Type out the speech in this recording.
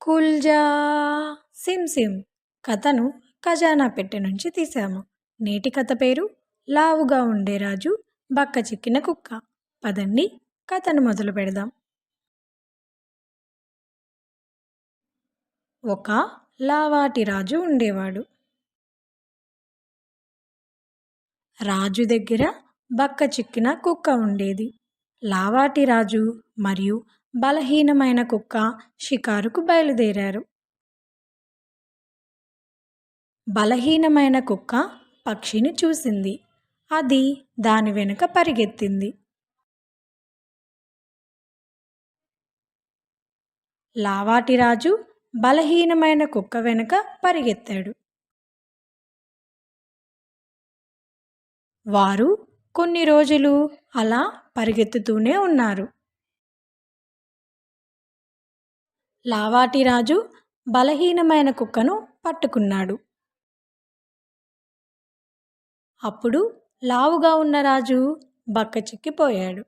కుల్జా. SIM SIM. కథను ఖజానా పెట్టె నుంచి తీసాము నేటి కథ పేరు లావుగా ఉండే రాజు బక్క చిక్కిన కుక్క. పదండి కథను మొదలు పెడదాం. ఒక లావాటి రాజు ఉండేవాడు. రాజు దగ్గర బక్క చిక్కిన కుక్క ఉండేది. లావాటి రాజు మరియు బలహీనమైన కుక్క షికారుకు బయలుదేరారు. బలహీనమైన కుక్క పక్షిని చూసింది. అది దాని వెనుక పరిగెత్తింది. లావాటి రాజు బలహీనమైన కుక్క వెనుక పరిగెత్తాడు. వారు కొన్ని రోజులు అలా పరిగెత్తుతూనే ఉన్నారు. లావాటి రాజు బలహీనమైన కుక్కను పట్టుకున్నాడు. అప్పుడు లావుగా ఉన్న రాజు బక్క చిక్కిపోయాడు.